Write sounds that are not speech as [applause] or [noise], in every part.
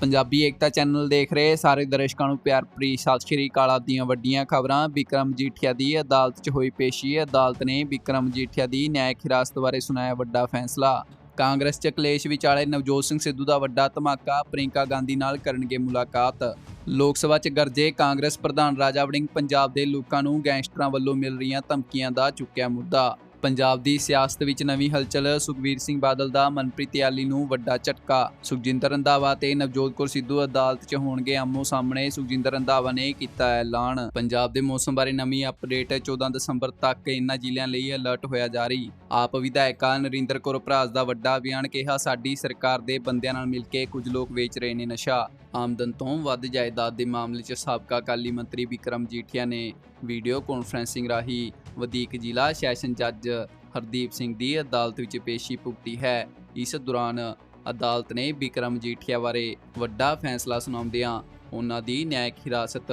ਪੰਜਾਬੀ ਏਕਤਾ channel ਦੇਖ ਰਹੇ ਸਾਰੇ ਦਰਸ਼ਕਾਂ ਨੂੰ ਪਿਆਰ ਭਰੀ ਸਤਿ ਸ਼੍ਰੀ ਅਕਾਲ। ਦੀਆਂ ਵੱਡੀਆਂ ਖਬਰਾਂ, ਵਿਕਰਮ ਜੀਠੀਆ ਦੀ ਅਦਾਲਤ 'ਚ ਹੋਈ ਪੇਸ਼ੀ। ਅਦਾਲਤ ਨੇ ਵਿਕਰਮ ਜੀਠੀਆ ਦੀ ਨਿਆਇਕ ਹਿਰਾਸਤ ਬਾਰੇ ਸੁਣਾਇਆ ਵੱਡਾ ਫੈਸਲਾ। ਕਾਂਗਰਸ 'ਚ ਕਲੇਸ਼ ਵਿਚਾਲੇ ਨਵਜੋਤ ਸਿੰਘ ਸਿੱਧੂ ਦਾ ਵੱਡਾ ਧਮਾਕਾ ਪ੍ਰਿੰਕਾ ਗਾਂਧੀ ਨਾਲ ਕਰਨਗੇ ਮੁਲਾਕਾਤ। ਲੋਕ ਸਭਾ 'ਚ ਗਰਜੇ ਕਾਂਗਰਸ ਪ੍ਰਧਾਨ ਰਾਜਾ ਵੜਿੰਗ ਪੰਜਾਬ ਦੇ ਲੋਕਾਂ ਨੂੰ ਗੈਂਗਸਟਰਾਂ ਵੱਲੋਂ ਮਿਲ ਰਹੀਆਂ ਧਮਕੀਆਂ ਦਾ ਚੁੱਕਿਆ ਮੁੱਦਾ। ਪੰਜਾਬ ਦੀ ਸਿਆਸਤ ਵਿੱਚ ਨਵੀਂ ਹਲਚਲ ਸੁਖਬੀਰ ਸਿੰਘ ਬਾਦਲ ਦਾ, ਮਨਪ੍ਰੀਤ ਯਾਲੀ ਨੂੰ ਵੱਡਾ ਝਟਕਾ। ਸੁਖਜਿੰਦਰ ਰੰਧਾਵਾ ਤੇ ਨਵਜੋਤ ਕੌਰ ਸਿੱਧੂ ਅਦਾਲਤ 'ਚ ਹੋਣਗੇ ਆਮੋ ਸਾਹਮਣੇ ਸੁਖਜਿੰਦਰ ਰੰਧਾਵਾ ਨੇ ਕੀਤਾ ਐਲਾਨ। ਪੰਜਾਬ ਦੇ ਮੌਸਮ ਬਾਰੇ ਨਵੀਂ ਅਪਡੇਟ 14 ਦਸੰਬਰ ਤੱਕ ਇਨ੍ਹਾਂ ਜ਼ਿਲ੍ਹਿਆਂ ਲਈ ਅਲਰਟ ਹੋਇਆ ਜਾਰੀ। ਆਪ ਵਿਧਾਇਕਾ ਨਰਿੰਦਰ ਕੌਰ ਭਰਾਜ ਦਾ ਵੱਡਾ ਬਿਆਨ ਕਿਹਾ, ਸਾਡੀ ਸਰਕਾਰ ਦੇ ਬੰਦਿਆਂ ਨਾਲ ਮਿਲ ਕੇ ਕੁਝ ਲੋਕ ਵੇਚ ਰਹੇ ਨੇ ਨਸ਼ਾ। ਆਮਦਨ ਤੋਂ ਵੱਧ ਜਾਇਦਾਦ ਦੇ ਮਾਮਲੇ 'ਚ ਸਾਬਕਾ ਅਕਾਲੀ ਮੰਤਰੀ ਵਿਕਰਮ ਜੀਠੀਆ ਨੇ ਵੀਡੀਓ ਕਾਨਫਰੈਂਸਿੰਗ ਰਾਹੀਂ ਵਧੀਕ ਜ਼ਿਲ੍ਹਾ ਸੈਸ਼ਨ ਜੱਜ ਹਰਦੀਪ ਸਿੰਘ ਦੀ ਅਦਾਲਤ ਵਿੱਚ ਪੇਸ਼ੀ ਭੁਗਤੀ ਹੈ। ਇਸ ਦੌਰਾਨ ਅਦਾਲਤ ਨੇ ਵਿਕਰਮ ਜੀਠੀਆ ਬਾਰੇ ਵੱਡਾ ਫੈਸਲਾ ਸੁਣਾਉਂਦਿਆਂ ਉਹਨਾਂ ਦੀ ਨਿਆਇਕ ਹਿਰਾਸਤ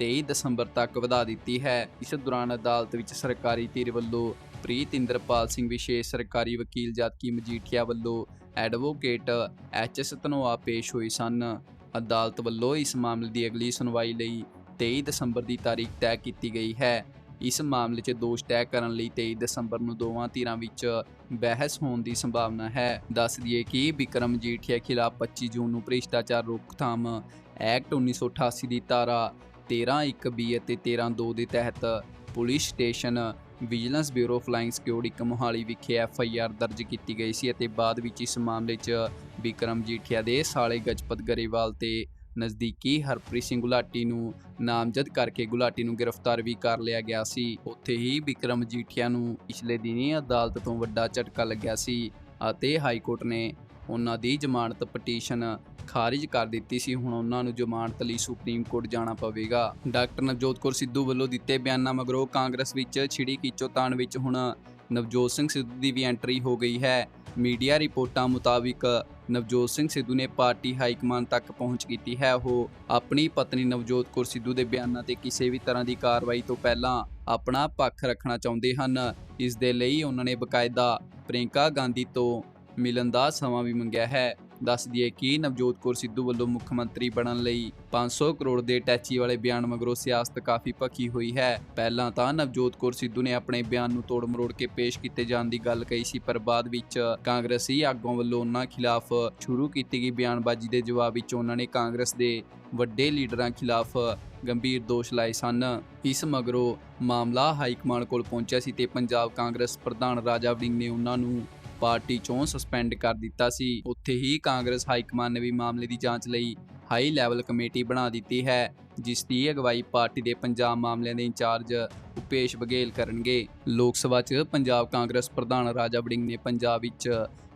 23 ਦਸੰਬਰ ਤੱਕ ਵਧਾ ਦਿੱਤੀ ਹੈ। ਇਸ ਦੌਰਾਨ ਅਦਾਲਤ ਵਿੱਚ ਸਰਕਾਰੀ ਧਿਰ ਵੱਲੋਂ ਪ੍ਰੀਤ ਇੰਦਰਪਾਲ ਸਿੰਘ ਵਿਸ਼ੇਸ਼ ਸਰਕਾਰੀ ਵਕੀਲ ਜਦਕਿ ਮਜੀਠੀਆ ਵੱਲੋਂ ਐਡਵੋਕੇਟ ਐਚ ਐਸ ਧਨੋਆ ਪੇਸ਼ ਹੋਏ ਸਨ। ਅਦਾਲਤ ਵੱਲੋਂ ਇਸ ਮਾਮਲੇ ਦੀ ਅਗਲੀ ਸੁਣਵਾਈ ਲਈ 23 ਦਸੰਬਰ ਦੀ ਤਾਰੀਖ ਤੈਅ ਕੀਤੀ ਗਈ ਹੈ। ਇਸ ਮਾਮਲੇ 'ਚ ਦੋਸ਼ ਤੈਅ ਕਰਨ ਲਈ 23 ਦਸੰਬਰ ਨੂੰ ਦੋਵਾਂ ਧਿਰਾਂ ਵਿੱਚ ਬਹਿਸ ਹੋਣ ਦੀ ਸੰਭਾਵਨਾ ਹੈ। ਦੱਸ ਦਈਏ ਕਿ ਵਿਕਰਮ ਜੀਠੀਆ ਖਿਲਾਫ 25 ਜੂਨ ਨੂੰ ਭ੍ਰਿਸ਼ਟਾਚਾਰ ਰੋਕਥਾਮ ਐਕਟ 1988 ਦੀ ਧਾਰਾ 13 ਬੀ ਅਤੇ 13 2 ਦੇ ਤਹਿਤ police station vigilance bureau flying security Mohali ਵਿਖੇ ਐਫ ਆਈ ਆਰ ਦਰਜ ਕੀਤੀ ਗਈ ਸੀ ਅਤੇ ਬਾਅਦ ਵਿੱਚ ਇਸ ਮਾਮਲੇ 'ਚ ਵਿਕਰਮ ਜੀਠੀਆ ਦੇ ਸਾਲੇ ਗਜਪਤ ਗਰੇਵਾਲ ਤੇ ਨਜ਼ਦੀਕੀ ਹਰਪ੍ਰੀਤ ਸਿੰਘ ਗੁਲਾਟੀ ਨੂੰ ਨਾਮਜ਼ਦ ਕਰਕੇ ਗੁਲਾਟੀ ਨੂੰ ਗ੍ਰਿਫਤਾਰ ਵੀ ਕਰ ਲਿਆ ਗਿਆ ਸੀ। ਉੱਥੇ ਹੀ ਵਿਕਰਮ ਜੀਠੀਆ ਨੂੰ ਪਿਛਲੇ ਦਿਨੀ ਅਦਾਲਤ ਤੋਂ ਵੱਡਾ ਝਟਕਾ ਲੱਗਿਆ ਸੀ ਅਤੇ ਹਾਈ ਕੋਰਟ ਨੇ ਉਹਨਾਂ ਦੀ ਜ਼ਮਾਨਤ ਪਟੀਸ਼ਨ ਖਾਰਿਜ ਕਰ ਦਿੱਤੀ ਸੀ। ਹੁਣ ਉਹਨਾਂ ਨੂੰ ਜ਼ਮਾਨਤ ਲਈ ਸੁਪਰੀਮ ਕੋਰਟ ਜਾਣਾ ਪਵੇਗਾ। ਡਾਕਟਰ ਨਵਜੋਤ ਕੌਰ ਸਿੱਧੂ ਵੱਲੋਂ ਦਿੱਤੇ ਬਿਆਨਾਂ ਮਗਰੋਂ ਕਾਂਗਰਸ ਵਿੱਚ ਛਿੜੀ ਕੀਚੋਤਾਣ ਵਿੱਚ ਹੁਣ ਨਵਜੋਤ ਸਿੰਘ ਸਿੱਧੂ ਦੀ ਵੀ ਐਂਟਰੀ ਹੋ ਗਈ ਹੈ। ਮੀਡੀਆ ਰਿਪੋਰਟਾਂ ਮੁਤਾਬਿਕ ਨਵਜੋਤ ਸਿੰਘ ਸਿੱਧੂ ਨੇ ਪਾਰਟੀ ਹਾਈ ਹਾਈਕਮਾਨ ਤੱਕ ਪਹੁੰਚ ਕੀਤੀ ਹੈ। ਉਹ ਆਪਣੀ ਪਤਨੀ ਨਵਜੋਤ ਕੌਰ ਸਿੱਧੂ ਦੇ ਬਿਆਨਾਂ ਤੇ ਕਿਸੇ ਵੀ ਤਰ੍ਹਾਂ ਦੀ ਕਾਰਵਾਈ ਤੋਂ ਪਹਿਲਾਂ ਆਪਣਾ ਪੱਖ ਰੱਖਣਾ ਚਾਹੁੰਦੇ ਹਨ। ਇਸ ਦੇ ਲਈ ਉਹਨਾਂ ਨੇ ਬਕਾਇਦਾ ਪ੍ਰਿੰਕਾ ਗਾਂਧੀ ਤੋਂ ਮਿਲਣ ਦਾ ਸਮਾਂ ਵੀ ਮੰਗਿਆ ਹੈ। ਦੱਸ ਦਈਏ ਕਿ ਨਵਜੋਤ ਕੌਰ ਸਿੱਧੂ ਵੱਲੋਂ ਮੁੱਖ ਮੰਤਰੀ ਬਣਨ ਲਈ 500 ਕਰੋੜ ਦੇ ਟੈਚੀ ਵਾਲੇ ਬਿਆਨ ਮਗਰੋਂ ਸਿਆਸਤ ਕਾਫੀ ਭਖੀ ਹੋਈ ਹੈ। ਪਹਿਲਾਂ ਤਾਂ ਨਵਜੋਤ ਕੌਰ ਸਿੱਧੂ ਨੇ ਆਪਣੇ ਬਿਆਨ ਨੂੰ ਤੋੜ ਮਰੋੜ ਕੇ ਪੇਸ਼ ਕੀਤੇ ਜਾਣ ਦੀ ਗੱਲ ਕਹੀ ਸੀ, ਪਰ ਬਾਅਦ ਵਿੱਚ ਕਾਂਗਰਸੀ ਆਗੂਆਂ ਵੱਲੋਂ ਉਹਨਾਂ ਖਿਲਾਫ ਸ਼ੁਰੂ ਕੀਤੀ ਗਈ ਬਿਆਨਬਾਜ਼ੀ ਦੇ ਜਵਾਬ ਵਿੱਚ ਉਹਨਾਂ ਨੇ ਕਾਂਗਰਸ ਦੇ ਵੱਡੇ ਲੀਡਰਾਂ ਖਿਲਾਫ ਗੰਭੀਰ ਦੋਸ਼ ਲਾਏ ਸਨ। ਇਸ ਮਗਰੋਂ ਮਾਮਲਾ ਹਾਈ ਕਮਾਂਡ ਕੋਲ ਪਹੁੰਚਿਆ ਸੀ ਤੇ ਪੰਜਾਬ ਕਾਂਗਰਸ ਪ੍ਰਧਾਨ ਰਾਜਾ ਵੜਿੰਗ ਨੇ ਉਹਨਾਂ ਨੂੰ ਪਾਰਟੀ ਚੋਂ ਸਸਪੈਂਡ ਕਰ ਦਿੱਤਾ ਸੀ। ਉੱਥੇ ਹੀ ਕਾਂਗਰਸ ਹਾਈਕਮਾਨ ਨੇ ਵੀ ਮਾਮਲੇ ਦੀ ਜਾਂਚ ਲਈ ਹਾਈ ਲੈਵਲ ਕਮੇਟੀ ਬਣਾ ਦਿੱਤੀ ਹੈ, ਜਿਸ ਦੀ ਅਗਵਾਈ ਪਾਰਟੀ ਦੇ ਪੰਜਾਬ ਮਾਮਲਿਆਂ ਦੇ ਇੰਚਾਰਜ ਉਪੇਸ਼ ਬਘੇਲ ਕਰਨਗੇ। ਲੋਕ ਸਭਾ 'ਚ ਪੰਜਾਬ ਕਾਂਗਰਸ ਪ੍ਰਧਾਨ ਰਾਜਾ ਵੜਿੰਗ ਨੇ ਪੰਜਾਬ ਵਿੱਚ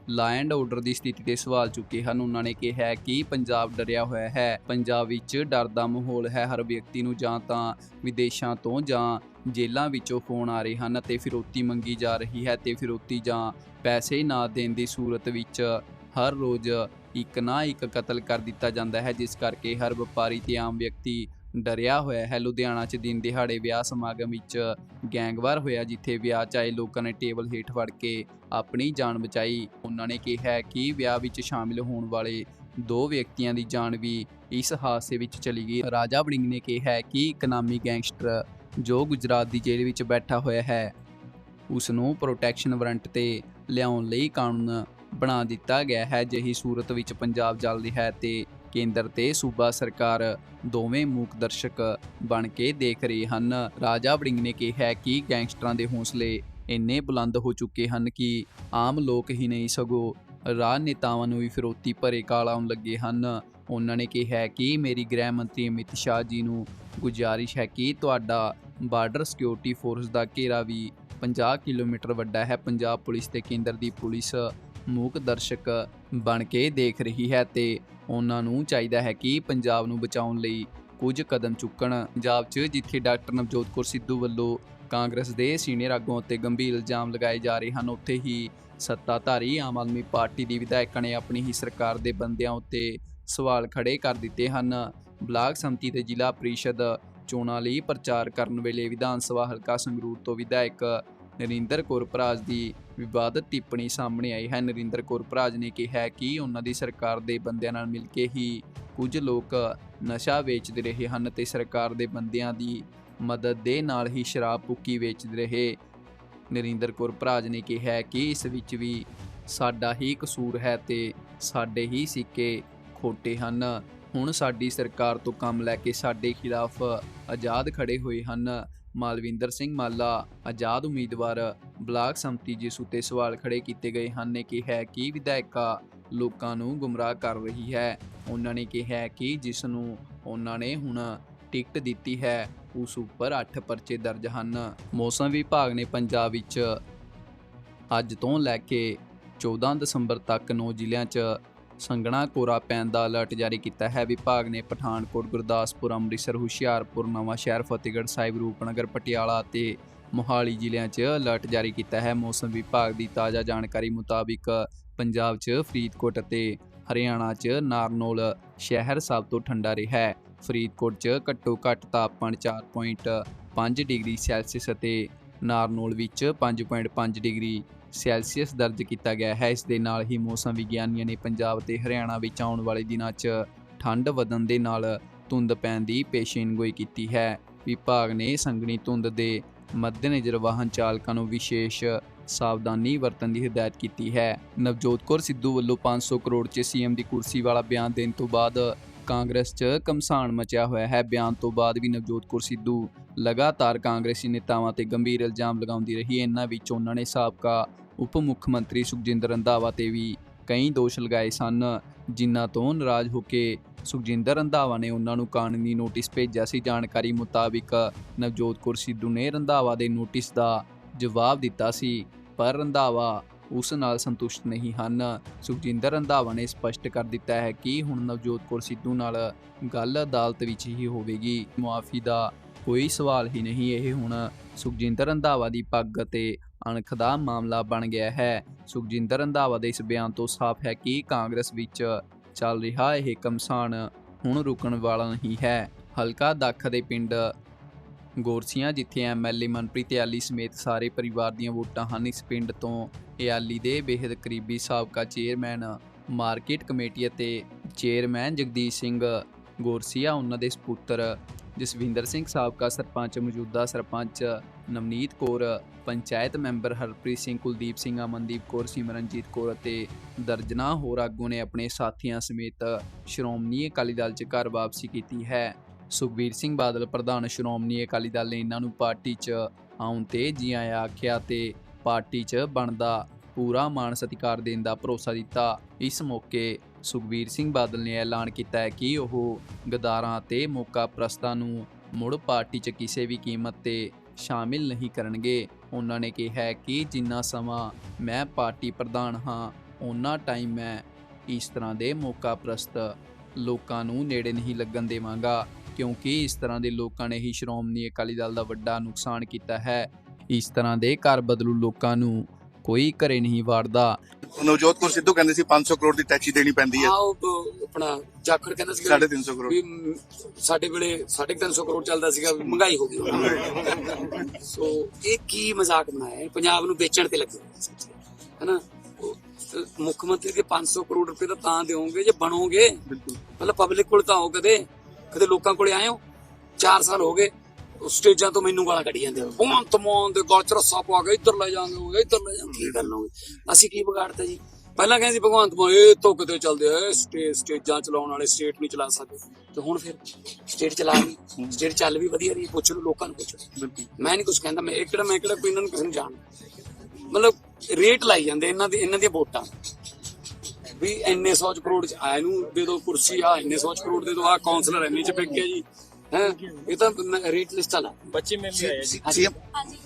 ਲਾ ਐਂਡ ਆਰਡਰ ਦੀ ਸਥਿਤੀ ਤੇ ਸਵਾਲ ਚੁੱਕੇ ਹਨ। ਉਹਨਾਂ ਨੇ ਕਿਹਾ ਹੈ ਕਿ ਪੰਜਾਬ ਡਰਿਆ ਹੋਇਆ ਹੈ। ਪੰਜਾਬ ਵਿੱਚ ਡਰ ਦਾ ਮਾਹੌਲ ਹੈ ਹਰ ਵਿਅਕਤੀ ਨੂੰ, ਜਾਂ ਤਾਂ ਵਿਦੇਸ਼ਾਂ ਤੋਂ, ਜਾਂ ਜੇਲ੍ਹਾਂ ਵਿੱਚੋਂ ਫੋਨ ਆ ਰਹੇ ਹਨ ਅਤੇ ਫਿਰੋਤੀ ਮੰਗੀ ਜਾ ਰਹੀ ਹੈ। ਤੇ ਫਿਰੋਤੀ ਜਾਂ ਪੈਸੇ ਨਾ ਦੇਣ ਦੀ ਸੂਰਤ ਵਿੱਚ ਹਰ ਰੋਜ਼ ਇੱਕ ਨਾ ਇੱਕ ਕਤਲ ਕਰ ਦਿੱਤਾ ਜਾਂਦਾ ਹੈ, ਜਿਸ ਕਰਕੇ ਹਰ ਵਪਾਰੀ ਤੇ ਆਮ ਵਿਅਕਤੀ ਡਰਿਆ ਹੋਇਆ ਹੈ। ਲੁਧਿਆਣਾ 'ਚ ਦਿਨ ਦਿਹਾੜੇ ਵਿਆਹ ਸਮਾਗਮ ਵਿੱਚ ਗੈਂਗਵਾਰ ਹੋਇਆ, ਜਿੱਥੇ ਵਿਆਹ 'ਚ ਆਏ ਲੋਕਾਂ ਨੇ ਟੇਬਲ ਹੇਠ ਵੜ ਕੇ ਆਪਣੀ ਜਾਨ ਬਚਾਈ। ਉਹਨਾਂ ਨੇ ਕਿਹਾ ਕਿ ਵਿਆਹ ਵਿੱਚ ਸ਼ਾਮਿਲ ਹੋਣ ਵਾਲੇ ਦੋ ਵਿਅਕਤੀਆਂ ਦੀ ਜਾਨ ਵੀ ਇਸ ਹਾਦਸੇ ਵਿੱਚ ਚਲੀ ਗਈ। ਰਾਜਾ ਵੜਿੰਗ ਨੇ ਕਿਹਾ ਕਿ ਇਕਨਾਮੀ ਗੈਂਗਸਟਰ ਜੋ ਗੁਜਰਾਤ ਦੀ ਜੇਲ੍ਹ ਵਿੱਚ ਬੈਠਾ ਹੋਇਆ ਹੈ ਉਸ ਨੂੰ ਪ੍ਰੋਟੈਕਸ਼ਨ ਵਾਰੰਟ ਤੇ ਲਿਆਉਣ ਲਈ ਕਾਨੂੰਨ ਬਣਾ ਦਿੱਤਾ ਗਿਆ ਹੈ। ਜਿਹੀ ਸੂਰਤ ਵਿੱਚ ਪੰਜਾਬ ਚੱਲਦੀ ਹੈ ਤੇ ਕੇਂਦਰ ਤੇ ਸੂਬਾ ਸਰਕਾਰ ਦੋਵੇਂ ਮੂਕ ਦਰਸ਼ਕ ਬਣ ਕੇ ਦੇਖ ਰਹੇ ਹਨ। ਰਾਜਾ ਵੜਿੰਗ ਨੇ ਕਿਹਾ ਕਿ ਗੈਂਗਸਟਰਾਂ ਦੇ ਹੌਸਲੇ ਇੰਨੇ ਬੁਲੰਦ ਹੋ ਚੁੱਕੇ ਹਨ ਕਿ ਆਮ ਲੋਕ ਹੀ ਨਹੀਂ ਸਗੋਂ ਰਾਜਨੇਤਾਵਾਂ ਨੂੰ ਵੀ ਫਿਰੋਤੀ ਭਰੇ ਕਾਲ ਆਉਣ ਲੱਗੇ ਹਨ। ਉਹਨਾਂ ਨੇ ਕਿਹਾ ਕਿ ਮੇਰੀ ਗ੍ਰਹਿ ਮੰਤਰੀ ਅਮਿਤ ਸ਼ਾਹ ਜੀ ਨੂੰ ਗੁਜ਼ਾਰਿਸ਼ ਹੈ ਕਿ ਤੁਹਾਡਾ ਬਾਰਡਰ ਸਿਕਿਉਰਿਟੀ ਫੋਰਸ ਦਾ ਘੇਰਾ ਵੀ 50 ਕਿਲੋਮੀਟਰ ਵੱਡਾ ਹੈ। ਪੰਜਾਬ ਪੁਲਿਸ ਤੇ ਕੇਂਦਰ ਦੀ ਪੁਲਿਸ ਮੂਕ ਦਰਸ਼ਕ ਬਣ ਕੇ ਦੇਖ ਰਹੀ ਹੈ ਤੇ ਉਹਨਾਂ ਨੂੰ ਚਾਹੀਦਾ ਹੈ ਕਿ ਪੰਜਾਬ ਨੂੰ ਬਚਾਉਣ ਲਈ ਕੁਝ ਕਦਮ ਚੁੱਕਣ। ਪੰਜਾਬ 'ਚ ਜਿੱਥੇ ਡਾਕਟਰ ਨਵਜੋਤ ਕੌਰ ਸਿੱਧੂ ਵੱਲੋਂ ਕਾਂਗਰਸ ਦੇ ਸੀਨੀਅਰ ਆਗੂਆਂ ਉੱਤੇ ਗੰਭੀਰ ਇਲਜ਼ਾਮ ਲਗਾਏ ਜਾ ਰਹੇ ਹਨ, ਉੱਥੇ ਹੀ ਸੱਤਾਧਾਰੀ ਆਮ ਆਦਮੀ ਪਾਰਟੀ ਦੀ ਵਿਧਾਇਕਾਂ ਨੇ ਆਪਣੀ ਹੀ ਸਰਕਾਰ ਦੇ ਬੰਦਿਆਂ ਉੱਤੇ ਸਵਾਲ ਖੜੇ ਕਰ ਦਿੱਤੇ ਹਨ। ਬਲਾਕ ਸੰਮਤੀ ਤੇ ਜ਼ਿਲ੍ਹਾ ਪ੍ਰੀਸ਼ਦ ਚੋਣਾਂ ਲਈ ਪ੍ਰਚਾਰ ਕਰਨ ਵੇਲੇ ਵਿਧਾਨ ਸਭਾ ਹਲਕਾ ਸੰਗਰੂਰ ਤੋਂ ਵਿਧਾਇਕ ਨਰਿੰਦਰ ਕੌਰ ਭਰਾਜ ਦੀ ਵਿਵਾਦਤ ਟਿੱਪਣੀ ਸਾਹਮਣੇ ਆਈ ਹੈ। ਨਰਿੰਦਰ ਕੌਰ ਭਰਾਜ ਨੇ ਕਿਹਾ ਕਿ ਉਹਨਾਂ ਦੀ ਸਰਕਾਰ ਦੇ ਬੰਦਿਆਂ ਨਾਲ ਮਿਲ ਕੇ ਹੀ ਕੁਝ ਲੋਕ ਨਸ਼ਾ ਵੇਚਦੇ ਰਹੇ ਹਨ ਤੇ ਸਰਕਾਰ ਦੇ ਬੰਦਿਆਂ ਦੀ ਮਦਦ ਦੇ ਨਾਲ ਹੀ ਸ਼ਰਾਬ ਭੁੱਕੀ ਵੇਚਦੇ ਰਹੇ। ਨਰਿੰਦਰ ਕੌਰ ਭਰਾਜ ਨੇ ਕਿਹਾ ਕਿ ਇਸ ਵਿੱਚ ਵੀ ਸਾਡਾ ਹੀ ਕਸੂਰ ਹੈ ਤੇ ਸਾਡੇ ਹੀ ਸਿੱਕੇ ਖੋਟੇ ਹਨ। ਹੁਣ ਸਾਡੀ ਸਰਕਾਰ ਤੋਂ ਕੰਮ ਲੈ ਕੇ ਸਾਡੇ ਖਿਲਾਫ ਆਜ਼ਾਦ ਖੜੇ ਹੋਏ ਹਨ। ਮਾਲਵਿੰਦਰ ਸਿੰਘ ਮਾਲਾ, ਆਜ਼ਾਦ ਉਮੀਦਵਾਰ ਬਲਾਕ ਸੰਮਤੀ ਜਿਸ ਉਤੇ ਸਵਾਲ ਖੜੇ ਕੀਤੇ ਗਏ ਹਨ, ਨੇ ਕਿਹਾ ਕਿ ਵਿਧਾਇਕਾ ਲੋਕਾਂ ਨੂੰ ਗੁੰਮਰਾਹ ਕਰ ਰਹੀ ਹੈ। ਉਹਨਾਂ ਨੇ ਕਿਹਾ ਕਿ ਜਿਸ ਨੂੰ ਉਹਨਾਂ ਨੇ ਹੁਣ ਟਿਕਟ ਦਿੱਤੀ ਹੈ, ਉਸ ਉੱਪਰ 8 ਪਰਚੇ ਦਰਜ ਹਨ। ਮੌਸਮ ਵਿਭਾਗ ਨੇ ਪੰਜਾਬ ਵਿੱਚ ਅੱਜ ਤੋਂ ਲੈ ਕੇ 14 ਦਸੰਬਰ ਤੱਕ 9 ਜ਼ਿਲ੍ਹਿਆਂ 'ਚ ਸੰਘਣਾ ਕੋਰਾ ਪੈਣ ਦਾ ਅਲਰਟ ਜਾਰੀ ਕੀਤਾ ਹੈ। ਵਿਭਾਗ ਨੇ ਪਠਾਨਕੋਟ, ਗੁਰਦਾਸਪੁਰ, ਅੰਮ੍ਰਿਤਸਰ, ਹੁਸ਼ਿਆਰਪੁਰ ਨਵਾਂਸ਼ਹਿਰ ਫਤਿਹਗੜ੍ਹ ਸਾਹਿਬ, ਰੂਪਨਗਰ, ਪਟਿਆਲਾ ਅਤੇ ਮੋਹਾਲੀ ਜ਼ਿਲ੍ਹਿਆਂ 'ਚ ਅਲਰਟ ਜਾਰੀ ਕੀਤਾ ਹੈ। ਮੌਸਮ ਵਿਭਾਗ ਦੀ ਤਾਜ਼ਾ ਜਾਣਕਾਰੀ ਮੁਤਾਬਿਕ ਪੰਜਾਬ 'ਚ ਫਰੀਦਕੋਟ ਅਤੇ ਹਰਿਆਣਾ 'ਚ ਨਾਰਨੋਲ ਸ਼ਹਿਰ ਸਭ ਤੋਂ ਠੰਡਾ ਰਿਹਾ ਹੈ। ਫਰੀਦਕੋਟ 'ਚ ਘੱਟੋ ਘੱਟ ਤਾਪਮਾਨ 4.5 ਡਿਗਰੀ ਸੈਲਸੀਅਸ ਅਤੇ ਨਾਰਨੋਲ ਵਿੱਚ 5.5 ਡਿਗਰੀ ਸੈਲਸੀਅਸ ਦਰਜ ਕੀਤਾ ਗਿਆ ਹੈ। ਇਸ ਦੇ ਨਾਲ ਹੀ ਮੌਸਮ ਵਿਗਿਆਨੀਆਂ ਨੇ ਪੰਜਾਬ ਤੇ ਹਰਿਆਣਾ ਵਿੱਚ ਆਉਣ ਵਾਲੇ ਦਿਨਾਂ 'ਚ ਠੰਡ ਵਧਣ ਦੇ ਨਾਲ ਧੁੰਦ ਪੈਣ ਦੀ ਪੇਸ਼ੀਨਗੋਈ ਕੀਤੀ ਹੈ। ਵਿਭਾਗ ਨੇ ਸੰਘਣੀ ਧੁੰਦ ਦੇ ਮੱਦੇਨਜ਼ਰ ਵਾਹਨ ਚਾਲਕਾਂ ਨੂੰ ਵਿਸ਼ੇਸ਼ ਸਾਵਧਾਨੀ ਵਰਤਣ ਦੀ ਹਦਾਇਤ ਕੀਤੀ ਹੈ। ਨਵਜੋਤ ਕੌਰ ਸਿੱਧੂ ਵੱਲੋਂ 500 ਕਰੋੜ 'ਚ ਸੀਐਮ ਦੀ ਕੁਰਸੀ ਵਾਲਾ ਬਿਆਨ ਦੇਣ ਤੋਂ ਬਾਅਦ ਕਾਂਗਰਸ 'ਚ ਕਮਸਾਨ ਮਚਿਆ ਹੋਇਆ ਹੈ। ਬਿਆਨ ਤੋਂ ਬਾਅਦ ਵੀ ਨਵਜੋਤ ਕੌਰ ਸਿੱਧੂ ਲਗਾਤਾਰ ਕਾਂਗਰਸੀ ਨੇਤਾਵਾਂ ਤੇ ਗੰਭੀਰ ਇਲਜ਼ਾਮ ਲਗਾਉਂਦੀ ਰਹੀ। ਇਹਨਾਂ ਵਿੱਚ ਉਹਨਾਂ ਨੇ ਸਾਬਕਾ ਉਪ ਮੁੱਖ ਮੰਤਰੀ ਸੁਖਜਿੰਦਰ ਰੰਧਾਵਾ ਤੇ ਵੀ ਕਈ ਦੋਸ਼ ਲਗਾਏ ਸਨ, ਜਿਨ੍ਹਾਂ ਤੋਂ ਨਾਰਾਜ਼ ਹੋ ਕੇ ਸੁਖਜਿੰਦਰ ਰੰਧਾਵਾ ਨੇ ਉਹਨਾਂ ਨੂੰ ਕਾਨੂੰਨੀ ਨੋਟਿਸ ਭੇਜਿਆ ਸੀ। ਜਾਣਕਾਰੀ ਮੁਤਾਬਿਕ ਨਵਜੋਤ ਕੌਰ ਸਿੱਧੂ ਨੇ ਰੰਧਾਵਾ ਦੇ ਨੋਟਿਸ ਦਾ ਜਵਾਬ ਦਿੱਤਾ ਸੀ, ਪਰ ਰੰਧਾਵਾ ਉਸ ਨਾਲ ਸੰਤੁਸ਼ਟ ਨਹੀਂ ਹਨ। ਸੁਖਜਿੰਦਰ ਰੰਧਾਵਾ ਨੇ ਸਪਸ਼ਟ ਕਰ ਦਿੱਤਾ ਹੈ ਕਿ ਹੁਣ ਨਵਜੋਤ ਕੌਰ ਸਿੱਧੂ ਨਾਲ ਗੱਲ ਅਦਾਲਤ ਵਿੱਚ ਹੀ ਹੋਵੇਗੀ। ਮੁਆਫੀ ਦਾ ਕੋਈ ਸਵਾਲ ਹੀ ਨਹੀਂ, ਇਹ ਹੁਣ ਸੁਖਜਿੰਦਰ ਰੰਧਾਵਾ ਦੀ ਪੱਗ ਅਤੇ ਅਣਖ ਦਾ ਮਾਮਲਾ ਬਣ ਗਿਆ ਹੈ। ਸੁਖਜਿੰਦਰ ਰੰਧਾਵਾ ਦੇ ਇਸ ਬਿਆਨ ਤੋਂ ਸਾਫ਼ ਹੈ ਕਿ ਕਾਂਗਰਸ ਵਿੱਚ ਚੱਲ ਰਿਹਾ ਇਹ ਕਮਸਾਨ ਹੁਣ ਰੁਕਣ ਵਾਲਾ ਨਹੀਂ ਹੈ। ਹਲਕਾ ਦੱਖ ਦੇ ਪਿੰਡ ਗੋਰਸੀਆਂ, ਜਿੱਥੇ ਐਮਐਲਏ ਮਨਪ੍ਰੀਤ ਯਾਲੀ ਸਮੇਤ ਸਾਰੇ ਪਰਿਵਾਰ ਦੀਆਂ ਵੋਟਾਂ ਹਨ, ਇਸ ਪਿੰਡ ਤੋਂ ਯਾਲੀ ਦੇ ਬੇਹੱਦ ਕਰੀਬੀ ਸਾਬਕਾ ਚੇਅਰਮੈਨ, ਮਾਰਕੀਟ ਕਮੇਟੀ ਅਤੇ ਚੇਅਰਮੈਨ ਜਗਦੀਸ਼ ਸਿੰਘ ਗੋਰਸੀਆ, ਉਹਨਾਂ ਦੇ ਸੁਪੁੱਤਰ ਜਸਵਿੰਦਰ ਸਿੰਘ, ਸਾਬਕਾ ਸਰਪੰਚ ਮੌਜੂਦਾ ਸਰਪੰਚ ਨਵਨੀਤ ਕੌਰ, ਪੰਚਾਇਤ ਮੈਂਬਰ ਹਰਪ੍ਰੀਤ ਸਿੰਘ, ਕੁਲਦੀਪ ਸਿੰਘ, ਅਮਨਦੀਪ ਕੌਰ, ਸਿਮਰਨਜੀਤ ਕੌਰ ਅਤੇ ਦਰਜਨਾ ਹੋਰ ਆਗੂ ਨੇ ਆਪਣੇ ਸਾਥੀਆਂ ਸਮੇਤ ਸ਼੍ਰੋਮਣੀ ਅਕਾਲੀ ਦਲ 'ਚ ਘਰ ਵਾਪਸੀ ਕੀਤੀ ਹੈ। ਸੁਖਬੀਰ ਸਿੰਘ ਬਾਦਲ, ਪ੍ਰਧਾਨ ਸ਼੍ਰੋਮਣੀ ਅਕਾਲੀ ਦਲ ਨੇ ਇਹਨਾਂ ਨੂੰ ਪਾਰਟੀ 'ਚ ਆਉਣ ਤੇ ਜੀ ਆਇਆਂ ਆਖਿਆ ਤੇ ਪਾਰਟੀ 'ਚ ਬਣਦਾ ਪੂਰਾ ਮਾਣ ਸਤਿਕਾਰ ਦੇਣ ਦਾ ਭਰੋਸਾ ਦਿੱਤਾ। ਇਸ ਮੌਕੇ ਸੁਖਬੀਰ ਸਿੰਘ ਬਾਦਲ ਨੇ ਐਲਾਨ ਕੀਤਾ ਹੈ ਕਿ ਉਹ ਗਦਾਰਾਂ ਤੇ ਮੌਕਾ ਪ੍ਰਸਤਾਂ ਨੂੰ ਮੁੜ ਪਾਰਟੀ 'ਚ ਕਿਸੇ ਵੀ ਕੀਮਤ ਤੇ ਸ਼ਾਮਿਲ ਨਹੀਂ ਕਰਨਗੇ। ਉਹਨਾਂ ਨੇ ਕਿਹਾ ਕਿ ਜਿੰਨਾ ਸਮਾਂ ਮੈਂ ਪਾਰਟੀ ਪ੍ਰਧਾਨ ਹਾਂ ਉਹਨਾਂ ਟਾਈਮ ਮੈਂ ਇਸ ਤਰ੍ਹਾਂ ਦੇ ਮੌਕਾ ਪ੍ਰਸਤ ਲੋਕਾਂ ਨੂੰ ਨੇੜੇ ਨਹੀਂ ਲੱਗਣ ਦੇਵਾਂਗਾ। ਕਿਉਂਕਿ ਇਸ ਤਰ੍ਹਾਂ ਦੇ ਲੋਕਾਂ ਨੇ ਹੀ ਸ਼੍ਰੋਮਣੀ ਅਕਾਲੀ ਦਲ ਦਾ ਵੱਡਾ ਨੁਕਸਾਨ ਕੀਤਾ ਹੈ। ਇਸ ਤਰ੍ਹਾਂ ਦੇ ਘਰ ਬਦਲੂ ਲੋਕਾਂ ਨੂੰ ਕੋਈ ਘਰੇ ਨਹੀਂ ਵਾੜਦਾ ਨਵਜੋਤ ਕੌਰ ਸਿੱਧੂ ਕਹਿੰਦੇ ਸੀ 500 ਕਰੋੜ ਦੀ ਟੈਕਸੀ ਦੇਣੀ ਪੈਂਦੀ ਹੈ। ਆਪਣਾ ਜਾਖੜ ਕਹਿੰਦਾ ਸੀ 350 ਕਰੋੜ। ਵੀ ਸਾਡੇ ਵੇਲੇ 350 ਕਰੋੜ ਚੱਲਦਾ ਸੀਗਾ ਵੀ ਮਹਿੰਗਾਈ ਹੋ ਗਈ। ਸੋ ਇਹ ਕੀ ਮਜ਼ਾਕ ਬਣਾਇਆ ਹੈ? ਪੰਜਾਬ ਨੂੰ ਵੇਚਣ ਤੇ ਲੱਗੇ। ਹੈਨਾ? ਮੁੱਖ ਮੰਤਰੀ ਦੇ 500 ਕਰੋੜ ਰੁਪਏ ਤਾਂ ਤਾਂ ਦਿਓਗੇ ਜੇ ਬਣੋਗੇ ਬਿਲਕੁਲ। ਮਤਲਬ ਪਬਲਿਕ ਕੋਲ ਤਾਂ ਆਓ ਕਦੇ। ਕਦੇ ਲੋਕਾਂ ਕੋਲੇ ਆਏ ਹੋ? 4 ਸਾਲ ਹੋ ਗਏ ਸਟੇਜਾਂ ਤੋਂ ਮੈਨੂੰ ਗਾਲਾਂ ਕੱਢੀ ਜਾਂਦੇ ਭਗਵੰਤ ਮਾਨ ਦੇ ਗਲ ਚ ਰੱਸਾ ਪਾ ਕੇ ਇੱਧਰ ਲੈ ਜਾਾਂਗੇ ਇੱਧਰ ਲੈ ਜਾਾਂਗੇ ਕੀ ਲਓਗੇ ਅਸੀਂ ਕੀ ਵਿਗਾੜਤਾ ਜੀ? ਪਹਿਲਾਂ ਕਹਿੰਦੇ ਸੀ ਭਗਵੰਤ ਮਾਨ ਇਹ ਤੋਂ ਕਿਤੇ ਚੱਲਦੇ ਆ ਇਹ ਸਟੇ ਸਟੇਜਾਂ ਚਲਾਉਣ ਵਾਲੇ ਸਟੇਟ ਨਹੀਂ ਚਲਾ ਸਕਦੇ। ਤੇ ਹੁਣ ਫਿਰ ਸਟੇਟ ਚਲਾ ਗਈ ਸਟੇਟ ਚੱਲ ਵੀ ਵਧੀਆ ਰਹੀ ਪੁੱਛ ਲਓ ਲੋਕਾਂ ਨੂੰ ਪੁੱਛੋ ਮੈਂ ਨਹੀਂ ਕੁਝ ਕਹਿੰਦਾ ਮੈਂ ਇਹ ਕਿਹੜਾ ਮੈਂ ਕਿਹੜਾ ਕੋਈ ਇਹਨਾਂ ਨੂੰ ਕਿਸੇ ਨੂੰ ਜਾਣਦਾ। ਮਤਲਬ ਰੇਟ ਲਾਈ ਜਾਂਦੇ ਇਹਨਾਂ ਦੀ ਇਹਨਾਂ ਦੀਆਂ ਵੋਟਾਂ। ਵੀ ਇੰਨੇ ਸੌ ਕਰੋੜ ਚ ਆਏ ਨੂੰ ਦੇ ਦੋ ਕੁਰਸੀ ਆ ਇੰਨੇ ਸੌ ਕਰੋੜ ਦੇ ਦੋ ਆ ਕਾਉਂਸਲਰ ਇੰਨੇ ਚ ਵਿਕ ਗਿਆ ਜੀ। ਹੈ? ਇਹ ਤਾਂ ਰੇਟ ਲਿਸਟ ਲਾ ਬੱਚੇ ਮੈਂ ਵੀ ਆਏ ਜੀ। ਹਾਂਜੀ।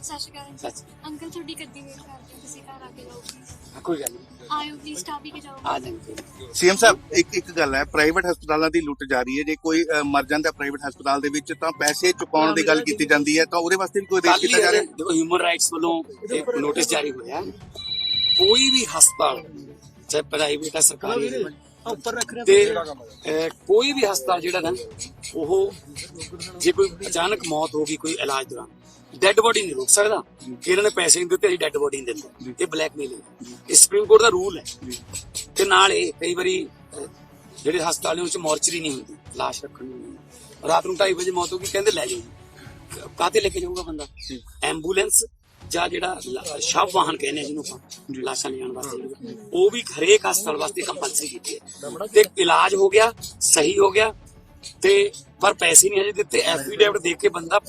ਸਤਿ ਸ਼੍ਰੀ ਅਕਾਲ ਸੱਚ ਅੰਕਲ। ਤੁਹਾਡੀ ਗੱਡੀ ਵੇਟ ਕਰਦੇ ਹਾਂ, ਤੁਸੀਂ ਘਰ ਆ ਕੇ ਜਾਓ ਪਲੀਜ਼ ਕੋਈ ਗੱਲ ਨਹੀਂ। ਆਇਓ ਪਲੀਜ਼ ਸਟਾਫ ਹੀ ਕੇ ਜਾਓ। ਆ ਜਾਣਗੇ। ਸੀਐਮ ਸਾਹਿਬ ਇੱਕ ਇੱਕ ਗੱਲ ਹੈ ਪ੍ਰਾਈਵੇਟ ਹਸਪਤਾਲਾਂ ਦੀ ਲੁੱਟ ਜਾਰੀ ਹੈ। ਜੇ ਕੋਈ ਮਰ ਜਾਂਦਾ ਪ੍ਰਾਈਵੇਟ ਹਸਪਤਾਲ ਦੇ ਵਿੱਚ ਤਾਂ ਪੈਸੇ ਚੁਕਾਉਣ ਦੀ ਗੱਲ ਕੀਤੀ ਜਾਂਦੀ ਹੈ। ਤਾਂ ਉਹਦੇ ਵਾਸਤੇ ਵੀ ਕੋਈ ਰੇਟ ਕੱਲ ਕੀਤਾ ਜਾ ਰਿਹਾ ਹੈ? ਦੇਖੋ ਹਿਊਮਨ ਰਾਈਟਸ ਵੱਲੋਂ ਇੱਕ ਨੋਟਿਸ ਜਾਰੀ ਹੋਇਆ। ਕੋਈ ਵੀ ਹਸਪਤਾਲ ਚਾਹੇ ਪ੍ਰਾਈਵੇਟ ਹੈ ਸਰਕਾਰੀ ਹੈ, ਉੱਪਰ ਰੱਖ ਰਿਹਾ ਤੇ ਅਹ, ਕੋਈ ਵੀ ਹਸਪਤਾਲ ਜਿਹੜਾ ਨਾ ਉਹ ਜੇ ਕੋਈ ਅਚਾਨਕ ਮੌਤ ਹੋ ਗਈ ਕੋਈ ਇਲਾਜ ਦੌਰਾਨ ਡੈੱਡ ਬੋਡੀ ਨਹੀਂ ਰੋਕ ਸਕਦਾ। ਕਿ ਇਹਨਾਂ ਨੇ ਪੈਸੇ ਨਹੀਂ ਦਿੱਤੇ ਅਸੀਂ ਡੈੱਡ ਬੋਡੀ ਨਹੀਂ ਦਿੰਦੇ। ਇਹ ਬਲੈਕਮੇਲਿੰਗ ਇਹ ਸੁਪਰੀਮ ਕੋਰਟ ਦਾ ਰੂਲ ਹੈ। ਤੇ ਨਾਲ ਇਹ ਕਈ ਵਾਰੀ ਅਹ, ਜਿਹੜੇ ਹਸਪਤਾਲਾਂ ਵਿੱਚ ਮੋਰਚਰੀ ਨਹੀਂ ਹੁੰਦੀ ਲਾਸ਼ ਰੱਖਣ ਨੂੰ। ਨਹੀਂ ਹੁੰਦੀ। ਰਾਤ ਨੂੰ 2:30 ਵਜੇ ਮੌਤ ਹੋ ਗਈ ਕਹਿੰਦੇ ਲੈ ਜਾਓ। ਕ- ਕਾਹਤੇ ਲੈ ਕੇ ਜਾਊਗਾ ਬੰਦਾ? ਐਂਬੂਲੈਂਸ ਜਾਂ ਜਿਹੜਾ ਸ਼ਵ ਵਾਹਨ ਕਹਿੰਦੇ ਜਿਹਨੂੰ ਆਪਾਂ ਲਾਸ਼ਾਂ ਲਿਜਾਣ ਵਾਸਤੇ। ਉਹ ਵੀ ਹਰੇਕ ਹਸਪਤਾਲ ਵਾਸਤੇ ਕੰਪਲਸਰੀ ਕੀਤੀ ਹੈ। ਤੇ ਇਲਾਜ ਹੋ ਗਿਆ ਸਹੀ ਹੋ ਗਿਆ ਤੇ ਪਰ ਪੈਸੇ ਨਹੀਂ ਹਜੇ ਦਿੱਤੇ। ਐਫੀਡੇਵਿਟ ਦੇ ਕੇ ਬੰਦਾ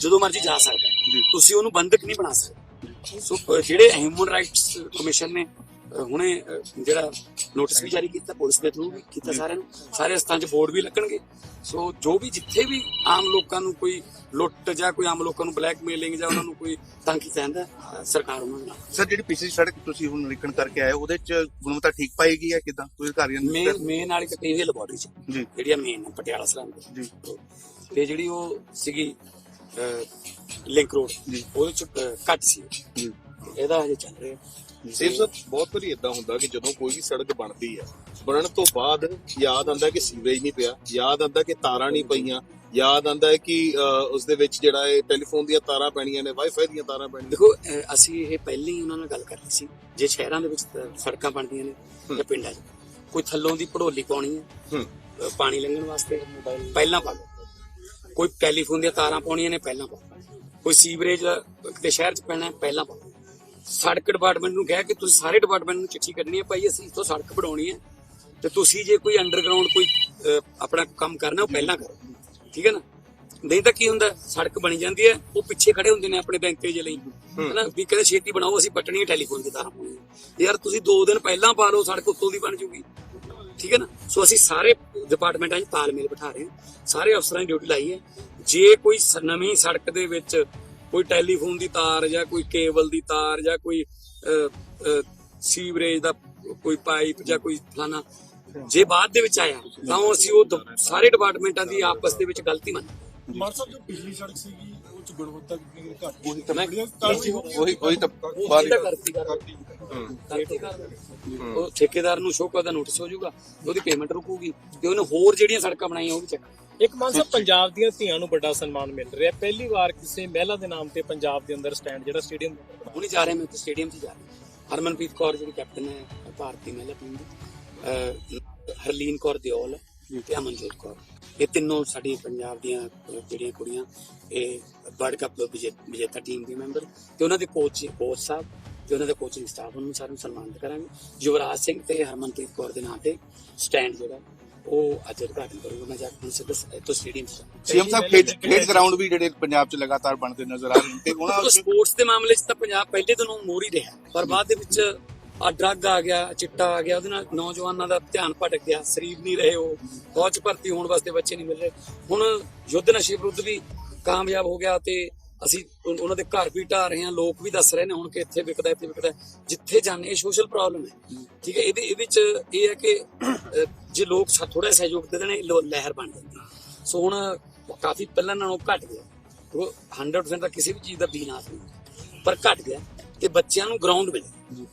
ਜਦੋਂ ਮਰਜ਼ੀ ਜਾ ਸਕਦਾ। ਤੁਸੀਂ ਉਹਨੂੰ ਬੰਦਕ ਨਹੀਂ ਬਣਾ ਸਕਦੇ। ਸੋ ਜਿਹੜੇ ਹਿਊਮਨ ਰਾਈਟਸ ਕਮਿਸ਼ਨ ਨੇ ਹੁਣੇ ਜਿਹੜਾ ਨੋਟਿਸ ਵੀ ਜਾਰੀ ਕੀਤਾ ਪੁਲਿਸ ਦੇ ਥਰੂ ਵੀ ਕੀਤਾ ਸਾਰਿਆਂ ਨੂੰ ਸਾਰੇ ਸਥਾਨ 'ਚ ਬੋਰਡ ਵੀ ਲੱਗਣਗੇ। ਸੋ ਜੋ ਵੀ ਜਿੱਥੇ ਵੀ ਆਮ ਲੋਕਾਂ ਨੂੰ ਕੋਈ ਲੁੱਟ ਜਾਂ ਕੋਈ ਆਮ ਲੋਕਾਂ ਨੂੰ ਬਲੈਕਮੇਲਿੰਗ ਜਾਂ ਉਹਨਾਂ ਨੂੰ ਕੋਈ ਤੰਗ ਕੀਤਾ ਜਾਂਦਾ ਸਰਕਾਰ ਉਹਨਾਂ ਨਾਲ। ਸਰ ਜਿਹੜੀ ਪਿਛਲੀ ਸੜਕ ਤੁਸੀਂ ਹੁਣ ਨਿਰੀਖਣ ਕਰਕੇ ਆਏ ਹੋ, ਉਹਦੇ ਚ ਗੁਣਵੱਤਾ ਠੀਕ ਪਾਏਗੀ ਜਾਂ ਕਿਦਾਂ? ਕੋਈ ਅਧਿਕਾਰੀਆਂ ਨੇ ਮੇਨ ਮੇਨ ਵਾਲੀ ਇਹ ਲੈਬੋਰਟਰੀ ਚ। ਜਿਹੜੀ ਮੇਨ ਪਟਿਆਲਾ ਸਰਹੰਦ ਜੀ। ਤੇ ਜਿਹੜੀ ਉਹ ਸੀਗੀ ਲਿੰਕ ਰੋਡ। ਉਹਦੇ ਚ ਘੱਟ ਸੀ। ਇਹਦਾ ਹਜੇ ਚੱਲ ਰਿਹਾ। ਸੇਮ ਸਰ ਬਹੁਤ ਵਾਰੀ ਇਦਾਂ ਹੁੰਦਾ ਕਿ ਜਦੋਂ ਕੋਈ ਵੀ ਸੜਕ ਬਣਦੀ ਹੈ ਬਣਨ ਤੋਂ ਬਾਅਦ ਯਾਦ ਆਂਦਾ ਕਿ ਸੀਵਰੇਜ ਨਹੀਂ ਪਿਆ ਯਾਦ ਆਂਦਾ ਕਿ ਤਾਰਾਂ ਨਹੀਂ ਪਈਆਂ ਯਾਦ ਆਂਦਾ ਹੈ ਕਿ ਉਸ ਦੇ ਵਿੱਚ ਜਿਹੜਾ ਹੈ ਟੈਲੀਫੋਨ ਦੀਆਂ ਤਾਰਾਂ ਪੈਣੀਆਂ ਨੇ ਵਾਈਫਾਈ ਦੀਆਂ ਤਾਰਾਂ ਪੈਣੀਆਂ ਦੇਖੋ ਅਸੀਂ ਇਹ ਪਹਿਲਾਂ ਹੀ ਉਹਨਾਂ ਨਾਲ ਗੱਲ ਕਰ ਲਈ ਸੀ ਜੇ ਸ਼ਹਿਰਾਂ ਦੇ ਵਿੱਚ ਸੜਕਾਂ ਬਣਦੀਆਂ ਨੇ ਜਾਂ ਪਿੰਡਾਂ 'ਚ। ਕੋਈ ਥੱਲੋਂ ਦੀ ਪੜੋਲੀ ਪਾਉਣੀ ਹੈ। ਪਾਣੀ ਲੰਘਣ ਵਾਸਤੇ ਪਹਿਲਾਂ ਪਾ ਲਓ। ਕੋਈ ਟੈਲੀਫੋਨ ਦੀਆਂ ਤਾਰਾਂ ਪਾਉਣੀਆਂ ਨੇ ਪਹਿਲਾਂ ਪਾ ਲਓ। ਕੋਈ ਸੀਵਰੇਜ ਦਾ ਕਿਤੇ ਸ਼ਹਿਰ 'ਚ ਪੈਣਾ ਹੈ, ਪਹਿਲਾਂ ਪਾ ਲਓ। ਸੜਕ ਡਿਪਾਰਟਮੈਂਟ ਨੂੰ ਕਿਹਾ ਕਿ ਤੁਸੀਂ ਸਾਰੇ ਡਿਪਾਰਟਮੈਂਟ ਨੂੰ ਚਿੱਠੀ ਕੱਢਣੀ ਹੈ ਭਾਈ ਅਸੀਂ ਇੱਥੋਂ ਸੜਕ ਬਣਾਉਣੀ ਹੈ ਤੇ ਤੁਸੀਂ ਜੇ ਕੋਈ ਅੰਡਰਗਰਾਉਂਡ ਕੋਈ ਆਪਣਾ ਕੰਮ ਕਰਨਾ ਉਹ ਪਹਿਲਾਂ ਕਰੋ। ਠੀਕ ਹੈ ਨਾ? ਨਹੀਂ ਤਾਂ ਕੀ ਹੁੰਦਾ ਸੜਕ ਬਣੀ ਜਾਂਦੀ ਹੈ ਉਹ ਪਿੱਛੇ ਖੜੇ ਹੁੰਦੇ ਨੇ ਆਪਣੇ ਬੈਂਕ ਦੇ ਲਈ। ਹੈਨਾ? ਵੀ ਕਹਿੰਦੇ ਛੇਤੀ ਬਣਾਓ ਅਸੀਂ ਪਟਣੀ ਟੈਲੀਫੋਨ ਦੀ ਤਾਰਾਂ ਪਾਉਣੀਆਂ ਯਾਰ ਤੁਸੀਂ 2 ਦਿਨ ਪਹਿਲਾਂ ਪਾ ਲਓ ਸੜਕ ਉੱਤੋਂ ਦੀ ਬਣ ਜੂਗੀ। ਠੀਕ ਹੈ ਨਾ? ਸੋ ਅਸੀਂ ਸਾਰੇ ਡਿਪਾਰਟਮੈਂਟਾਂ 'ਚ ਤਾਲਮੇਲ ਬਿਠਾ ਰਹੇ ਹਾਂ। ਸਾਰੇ ਅਫਸਰਾਂ ਦੀ ਡਿਊਟੀ ਲਾਈ ਹੈ। ਜੇ ਕੋਈ ਨਵੀਂ ਸੜਕ ਦੇ ਵਿੱਚ ਕੋਈ ਟੈਲੀਫੋਨ ਦੀ ਤਾਰ ਜਾਂ ਕੋਈ ਕੇਬਲ ਦੀ ਤਾਰ ਜਾਂ ਕੋਈ ਸੀਵਰੇਜ ਦਾ ਕੋਈ ਪਾਈਪ ਜਾਂ ਕੋਈ ਫਲਾਣਾ ਜੇ ਬਾਅਦ ਦੇ ਵਿੱਚ ਆਇਆ ਤਾਂ ਉਹ ਅਸੀਂ ਉਹ ਸਾਰੇ ਡਿਪਾਰਟਮੈਂਟਾਂ ਦੀ ਆਪਸ ਦੇ ਵਿੱਚ ਗਲਤੀ ਮੰਨ ਸਾਹਿਬ ਜੋ ਪਿਛਲੀ ਸੜਕ ਸੀਗੀ ਉਹ ਚ ਗੁਣਵੱਤਾ ਕਿੰਨੀ ਘੱਟ ਉਹੀ ਤਾਂ ਮੈਂ- ਉਹੀ ਉਹੀ ਤਾਂ ਸਿੱਧਾ ਕਰਤੀ ਕਰ ਕਰਤੀ ਕਰ ਉਹ ਠੇਕੇਦਾਰ ਨੂੰ ਸ਼ੋਕਾ ਦਾ ਨੋਟਿਸ ਹੋ ਜਾਊਗਾ ਉਹਦੀ ਪੇਮੈਂਟ ਰੁਕੂਗੀ ਤੇ ਉਹਨੇ ਹੋਰ ਜਿਹੜੀਆਂ ਸੜਕਾਂ ਬਣਾਈਆਂ ਉਹ ਵੀ ਚੱਕ ਇੱਕ ਮਾਨ ਸਾਹਿਬ ਪੰਜਾਬ ਦੀਆਂ ਧੀਆਂ ਨੂੰ ਵੱਡਾ ਸਨਮਾਨ ਮਿਲ ਰਿਹਾ। ਪਹਿਲੀ ਵਾਰ ਕਿਸੇ ਮਹਿਲਾ ਦੇ ਨਾਮ ਤੇ ਪੰਜਾਬ ਦੇ ਅੰਦਰ ਸਟੈਂਡ ਜਿਹੜਾ ਸਟੇਡੀਅਮ ਹੁਣੇ ਜਾ ਰਹੇ ਮੈਂ ਸਟੇਡੀਅਮ 'ਚ ਜਾ ਰਿਹਾ। ਹਰਮਨਪ੍ਰੀਤ ਕੌਰ ਜਿਹੜੀ ਕੈਪਟਨ ਹੈ ਭਾਰਤੀ ਮਹਿਲਾ ਟੀਮ ਦੀ। ਹਰਲੀਨ ਕੌਰ ਦਿਓਲ ਤੇ ਅਮਨਜੋਤ ਕੌਰ। ਇਹ ਤਿੰਨੋਂ ਸਾਡੀ ਪੰਜਾਬ ਦੀਆਂ ਜਿਹੜੀਆਂ ਕੁੜੀਆਂ ਇਹ ਵਰਲਡ ਕੱਪ ਵਿਜੇ- ਵਿਜੇਤਾ ਟੀਮ ਦੇ ਮੈਂਬਰ ਤੇ ਉਹਨਾਂ ਦੇ ਕੋਚ ਕੋਚ ਸਾਹਿਬ ਤੇ ਉਹਨਾਂ ਦੇ ਕੋਚਿੰਗ ਸਟਾਫ ਨੂੰ ਸਾਰਿਆਂ ਨੂੰ ਸਨਮਾਨਿਤ ਕਰਾਂਗੇ। ਯੁਵਰਾਜ ਸਿੰਘ ਤੇ ਹਰਮਨਪ੍ਰੀਤ ਕੌਰ ਦੇ ਨਾਂ ਤੇ ਸਟੈਂਡ ਜਿਹੜਾ ਉਹ ਅੱਜ ਉਦਘਾਟਨ ਕਰੂਗਾ ਮੈਂ ਜਾ ਕੇ ਹੁਣ ਸਿੱਧਾ ਇੱਥੋਂ ਸਟੇਡੀਅਮ 'ਚ ਜਾਊਂਗਾ। ਸੀਐਮ ਸਾਹਿਬ ਖੇਡ ਖੇਡ ਗਰਾਊਂਡ ਵੀ ਜਿਹੜੇ ਪੰਜਾਬ ਚ ਲਗਾਤਾਰ ਬਣਦੇ ਨਜ਼ਰ ਆ ਰਹੇ ਨੇ ਤੇ ਉਹਨਾਂ ਦੇਖੋ ਵਿੱਚ ਸਪੋਰਟਸ ਦੇ ਮਾਮਲੇ 'ਚ ਤਾਂ ਪੰਜਾਬ ਪਹਿਲੇ ਦਿਨੋਂ ਮੋਰ ਹੀ ਰਿਹਾ ਪਰ ਬਾਅਦ ਦੇ ਵਿੱਚ ਆ ਡਰੱਗ ਆ ਗਿਆ ਚਿੱਟਾ ਆ ਗਿਆ ਉਹਦੇ ਨਾਲ ਨੌਜਵਾਨਾਂ ਦਾ ਧਿਆਨ ਭਟਕ ਗਿਆ ਸਰੀਰ ਨਹੀਂ ਰਹੇ ਉਹ ਫੌਜ ਭਰਤੀ ਹੋਣ ਵਾਸਤੇ ਬੱਚੇ ਨਹੀਂ ਮਿਲ ਰਹੇ ਹੁਣ ਯੁੱਧ ਨਸ਼ੇ ਵਿਰੁੱਧ ਵੀ ਕਾਮਯਾਬ ਹੋ ਗਿਆ ਤੇ ਅਸੀਂ ਉਹਨਾਂ ਦੇ ਘਰ ਵੀ ਢਾ ਰਹੇ ਹਾਂ ਲੋਕ ਵੀ ਦੱਸ ਰਹੇ ਨੇ ਹੁਣ ਕਿ ਇੱਥੇ ਵਿਕਦਾ ਇੱਥੇ ਵਿਕਦਾ ਜਿੱਥੇ ਇਹ ਸੋਸ਼ਲ ਪ੍ਰੋਬਲਮ ਹੈ। ਠੀਕ ਹੈ ਇਹਦੇ ਇਹਦੇ 'ਚ ਇਹ ਹੈ ਕਿ ਜੇ ਲੋਕ ਥੋੜਾ ਸਹਿਯੋਗ ਦੇ ਦੇਣ ਲਹਿਰ ਬਣ ਜਾਂਦੀ। ਸੋ ਹੁਣ ਕਾਫੀ ਪਹਿਲਾਂ ਨਾਲੋਂ ਘਟ ਗਿਆ। ਉਹ 100% ਤਾਂ ਕਿਸੇ ਵੀ ਚੀਜ਼ ਦਾ ਬੀਨਾਸ ਨਹੀਂ ਪਰ ਘਟ ਗਿਆ ਤੇ ਬੱਚਿਆਂ ਨੂੰ ਗਰਾਊਂਡ ਮਿਲੇ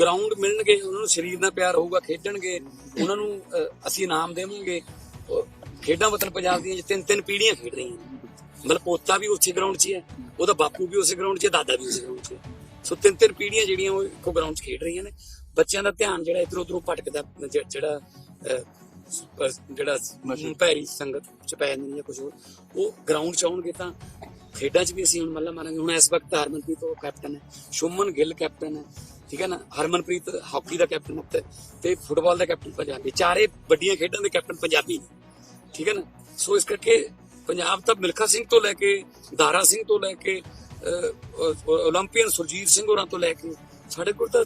ਗਰਾਊਂਡ ਮਿਲਣਗੇ ਉਹਨਾਂ ਨੂੰ ਸਰੀਰ ਨਾਲ ਪਿਆਰ ਹੋਊਗਾ ਖੇਡਣਗੇ ਉਹਨਾਂ ਨੂੰ ਅਸੀਂ ਇਨਾਮ ਦੇਵਾਂਗੇ। ਖੇਡਾਂ ਵਤਨ ਪੰਜਾਬ ਦੀਆਂ ਤਿੰਨ ਤਿੰਨ ਪੀੜ੍ਹੀਆਂ ਖੇਡ ਰਹੀਆਂ ਨੇ। ਮਤਲਬ ਪੋਤਾ ਵੀ ਉਸੇ ਗਰਾਊਂਡ 'ਚ ਹੀ ਹੈ ਉਹਦਾ ਬਾਪੂ ਵੀ ਉਸੇ ਗਰਾਊਂਡ 'ਚ ਹੈ ਦਾਦਾ ਵੀ ਉਸੇ ਗਰਾਊਂਡ 'ਚ ਹੈ। ਸੋ ਤਿੰਨ ਤਿੰਨ ਪੀੜ੍ਹੀਆਂ ਜਿਹੜੀਆਂ ਉਹ ਇੱਕੋ ਗਰਾਊਂਡ 'ਚ ਖੇਡ ਰਹੀਆਂ ਨੇ। ਬੱਚਿਆਂ ਦਾ ਧਿਆਨ ਜਿਹੜਾ ਇਧਰ ਉਧਰੋਂ ਭਟਕਦਾ ਜਿਹੜਾ ਜਿਹੜਾ ਭੈਰੀ ਸੰਗਤ ਚ ਪੈ ਜਾਂਦੀ ਜਾਂ ਕੁਝ ਉਹ ਗਰਾਊਂਡ ਚ ਆਉਣਗੇ ਤਾਂ ਖੇਡਾਂ 'ਚ ਵੀ ਅਸੀਂ ਹੁਣ ਮੱਲਾ ਮਾਰਾਂਗੇ। ਹੁਣ ਇਸ ਵਕਤ ਹਰਮਨਪ੍ਰੀਤ ਉਹ ਕੈਪਟਨ ਹੈ ਸ਼ੁਮਨ ਗਿੱਲ ਕੈਪਟਨ ਹੈ ਠੀਕ ਹੈ ਨਾ? ਹਰਮਨਪ੍ਰੀਤ ਹਾਕੀ ਦਾ ਕੈਪਟਨ ਹੈ ਤੇ ਫੁੱਟਬਾਲ ਦਾ ਕੈਪਟਨ ਪੰਜਾਬੀ। ਚਾਰੇ ਵੱਡੀਆਂ ਖੇਡਾਂ ਦੇ ਕੈਪਟਨ ਪੰਜਾਬੀ ਠੀਕ ਹੈ ਨਾ? ਸੋ ਇਸ ਕਰਕੇ ਪੰਜਾਬ ਤਾਂ ਮਿਲਖਾ ਸਿੰਘ ਤੋਂ ਲੈ ਕੇ ਦਾਰਾ ਸਿੰਘ ਤੋਂ ਲੈ ਕੇ ਅਹ, ਅਹ, ਓਲੰਪੀਅਨ ਸੁਰਜੀਤ ਸਿੰਘ ਹੋਰਾਂ ਤੋਂ ਲੈ ਕੇ ਸਾਡੇ ਕੋਲ ਤਾਂ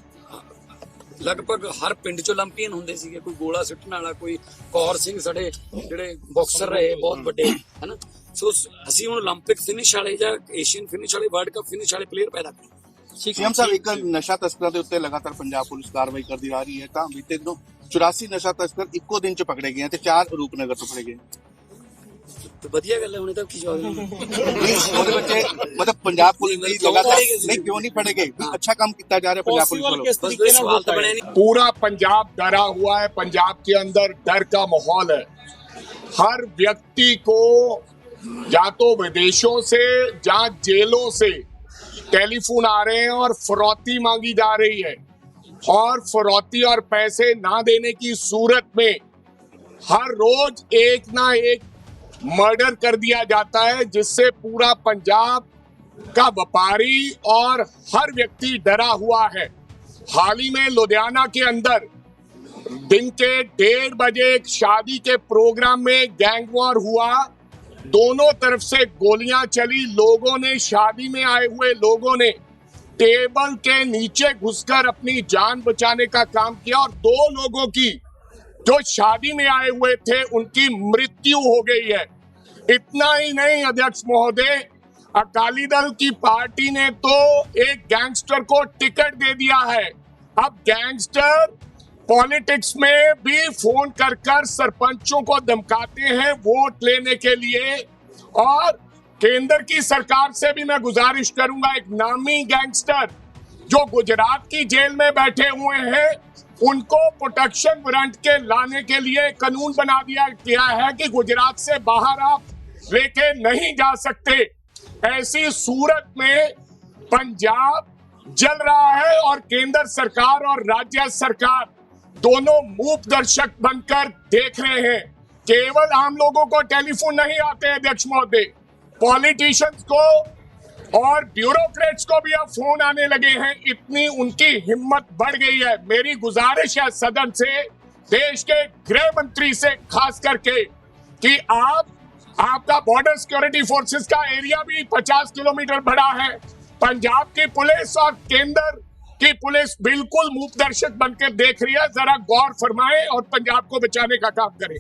ਲਗਭਗ ਹਰ ਪਿੰਡ ਚ ਓਲੰਪੀਅਨ ਹੁੰਦੇ ਸੀਗੇ ਕੋਈ ਗੋਲਾ ਸੁੱਟਣ ਵਾਲਾ ਕੋਈ ਕੌਰ ਸਿੰਘ ਸਾਡੇ ਜਿਹੜੇ ਬਾਕਸਰ ਰਹੇ ਬਹੁਤ ਵੱਡੇ ਹਨਾ ਸੋ ਸ- ਅਸੀਂ ਹੁਣ 올림픽 ਫਿਨਿਸ਼ ਵਾਲੇ ਜਾਂ ਏਸ਼ੀਅਨ ਫਿਨਿਸ਼ ਵਾਲੇ ਵਰਲਡ ਕੱਪ ਫਿਨਿਸ਼ ਵਾਲੇ ਪਲੇਅਰ ਪੈਦਾ ਕਰਾਂਗੇ ਸੀਐਮ ਸਾਹਿਬ ਇੱਕ ਨਸ਼ਾ ਤਸਕਰਾਂ ਦੇ ਉੱਤੇ ਲਗਾਤਾਰ ਪੰਜਾਬ ਪੁਲਿਸ ਕਾਰਵਾਈ ਕਰਦੀ ਆ ਰਹੀ ਹੈ ਤਾਂ ਬੀਤੇ ਦਿਨੋਂ 84 ਨਸ਼ਾ ਤਸਕਰ ਇੱਕੋ ਦਿਨ ਚ ਪਕੜੇ ਗਏ ਹਨ ਤੇ ਚਾਰ ਰੂਪਨਗਰ ਤੋਂ ਫੜੇ ਗਏ ਤੇ [laughs] ਵਧੀਆ ਗੱਲ ਹੈ ਹੁਣੇ ਤਾਂ ਕੀ ਜਵਾਬ ਦੇਣਾ ਨਹੀਂ, ਉਹਦੇ ਵਿੱਚ ਮਤਲਬ ਪੰਜਾਬ ਪੁਲਿਸ ਦੀ ਲਗਾਤਾਰ ਨਹੀਂ ਕਿਉਂ ਨਹੀਂ ਫੜੇ ਗਏ ਵੀ ਅੱਛਾ ਕੰਮ ਕੀਤਾ ਜਾ ਰਿਹਾ ਪੰਜਾਬ ਪੁਲਿਸ ਪੋਸੀਬਲ ਵੱਲੋਂ ਕਿਸ ਬਸ ਤਰੀਕੇ ਕੋਈ ਨਾਲ ਸਵਾਲ ਹੋਤਾ ਤਾਂ ਹੈ ਬਣਿਆ नहीं पूरा पंजाब डरा हुआ है पंजाब के अंदर डर का माहौल है हर व्यक्ति को या तो विदेशों से या जेलों से टेलीफोन आ रहे हैं और फरौती मांगी जा रही है और फरौती और पैसे ना देने की सूरत में हर रोज एक ना एक मर्डर कर दिया जाता है, जिससे पूरा पंजाब का व्यापारी और हर व्यक्ति डरा हुआ है। हाल ही में लुधियाना के अंदर दिन के डेढ़ बजे एक शादी के प्रोग्राम में गैंग वॉर हुआ। दोनों तरफ़ से गोलियाँ चली। लोगों ने शादी में आए हुए लोगों ने टेबल के नीचे घुसकर अपनी जान बचाने का काम किया और दो लोगों की जो शादी में आए हुए थे, उनकी मृत्यु हो गई है। इतना ही नहीं, अध्यक्ष महोदय, अकाली दल की पार्टी ने तो एक गैंगस्टर को टिकट दे दिया है। अब गैंगस्टर पॉलिटिक्स में भी फ़ोन कर कर सरपंचों को धमकाते हैं वोट लेने के लिए। और केंद्र की सरकार से भी मैं गुजारिश करूँगा, एक नामी गैंगस्टर जो गुजरात की जेल में बैठे हुए हैं उनको प्रोटेक्शन वारंट के लाने के लिए कानून बना दिया गया है कि गुजरात से बाहर आप लेके नहीं जा सकते। ऐसी सूरत में पंजाब जल रहा है और केंद्र सरकार और राज्य सरकार दोनों मूक दर्शक बनकर देख रहे हैं। केवल आम लोगों को टेलीफोन नहीं आते अध्यक्ष महोदय। पॉलिटिशियंस को और ब्यूरोक्रेट्स को भी अब फ़ोन आने लगे हैं। इतनी उनकी हिम्मत बढ़ गई है। मेरी गुजारिश है सदन से, देश के गृह मंत्री से, खास करके, कि आप, आपका बॉर्डर सिक्योरिटी फोर्सेस का एरिया भी 50 किलोमीटर बड़ा है। पंजाब की पुलिस और केंद्र की पुलिस बिल्कुल मूक दर्शक बनकर देख रही है। जरा गौर फरमाए और पंजाब को बचाने का काम करें।